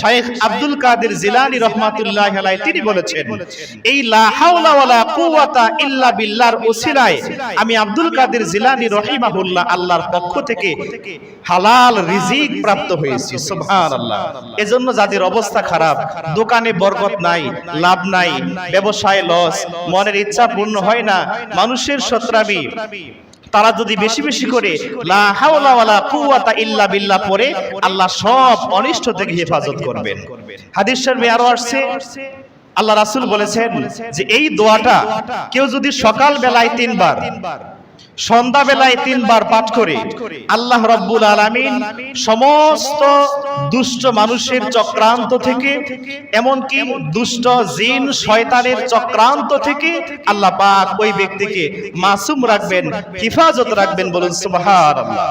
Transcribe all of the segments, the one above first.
শাইখ আব্দুল কাদের জিলানী রহমাতুল্লাহ আলাইহি তিনি বলেছেন, এই লা হাওলা ওয়ালা কুওয়াতা ইল্লা বিল্লাহর ওসিলায় আমি আব্দুল কাদের জিলানী রহিমাহুল্লাহ আল্লাহর পক্ষ থেকে হালাল রিজিক প্রাপ্ত হয়েছি, সুবহানাল্লাহ। এজন্য যাদের অবস্থা খারাপ, দোকানে বরকত নাই, লাভ নাই, ব্যবসায় লস মনের ইচ্ছা পূর্ণ হয় না, মানুষের সত্রাবি তারা যদি বেশি বেশি করে লা হাওলা ওয়ালা কুওয়াতা ইল্লা বিল্লাহ পড়ে আল্লাহ সব অনিষ্ট থেকে হেফাজত করবেন হাদিস শরীফে আরও আসছে। আল্লাহ রাসূল বলেছেন যে এই দোয়াটা কেউ যদি সকাল বেলায় তিনবার সন্ধ্যা বেলায় তিনবার পাঠ করে। আল্লাহ রব্বুল আলমিন সমস্ত দুষ্ট মানুষের চক্রান্ত থেকে, এমনকি দুষ্ট জিন শয়তানের চক্রান্ত থেকে আল্লাহ পাক ওই ব্যক্তিকে মাসুম রাখবেন, হিফাজত রাখবেন বলুন সুবহানাল্লাহ।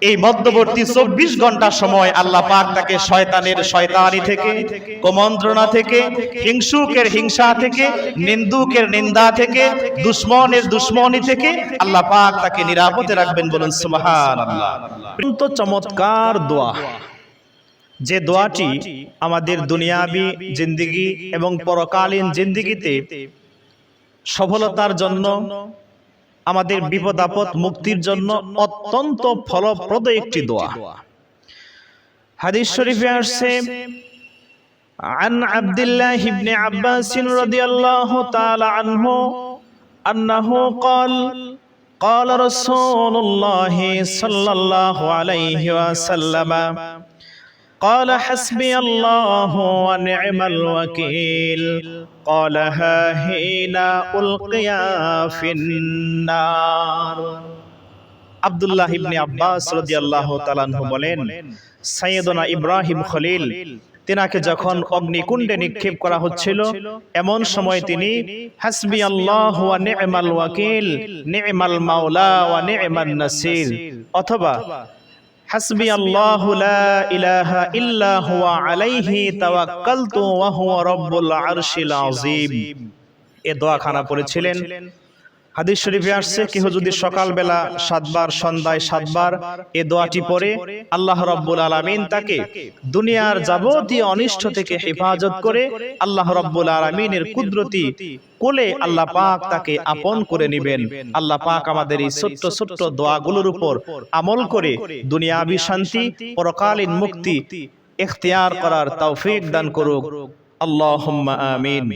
এই মধ্যবর্তী চব্বিশ ঘণ্টা সময় আল্লাহ পাক তাকে শয়তানের শয়তানি থেকে কুমন্ত্রণা থেকে হিংসুকের হিংসা থেকে নিন্দুকের নিন্দা থেকে দুশ্মনের দুশ্মনী থেকে আল্লাহ পাক তাকে নিরাপদে রাখবেন বলুন সুবহান আল্লাহ চমৎকার দোয়া। যে দোয়াটি আমাদের দুনিয়াবি জিন্দিগি এবং পরকালীন জিন্দিগিতে সফলতার জন্য আমাদের বিপদ আপদ মুক্তির জন্য অত্যন্ত ফলপ্রদ একটি দোয়া হাদিস শরীফে আসছে عن عبد الله بن عباس رضي الله تعالى عنه أنه قال قال رسول الله صلى الله عليه وسلم قال حسبي الله ونعم الوكيل قالها حين ألقي في النار আব্দুল্লাহ ইবনে আব্বাস রাদিয়াল্লাহু তাআলা আনহু বলেন সাইয়েদনা ইব্রাহিম খলিল তেনাকে যখন অগ্নিকুণ্ডে নিক্ষেপ করা হচ্ছিল এমন সময় তিনি হাসবি আল্লাহ ওয়া নি'মাল ওয়াকিল নি'মাল মাওলা ওয়া নি'মান নাসির অথবা হাসবি আল্লাহ ইলাহা ইল্লা হুয়া আলাইহি তাওয়াক্কালতু ওয়া হুয়া রাব্বুল আরশিল আযীম। এ দোয়াখানা পড়েছিলেন? হাদিস শরীফে আসছে কেহ যদি সকালবেলা সাতবার সন্ধ্যায় সাতবার এ দোয়াটি পড়ে আল্লাহ রব্বুল আলামিন তাকে দুনিয়ার যাবতীয় অনিষ্ট থেকে হেফাজত করে আল্লাহ রব্বুল আলামিনের কুদরতি কোলে আল্লাহ পাক তাকে আপন করে নেবেন। আল্লাহ পাক আমাদের এই ছোট্ট ছোট্ট দোয়াগুলোর উপর আমল করে দুনিয়াবি শান্তি পরকালীন মুক্তি এখতিয়ার করার তৌফিক দান করুক। আল্লাহ আমিন।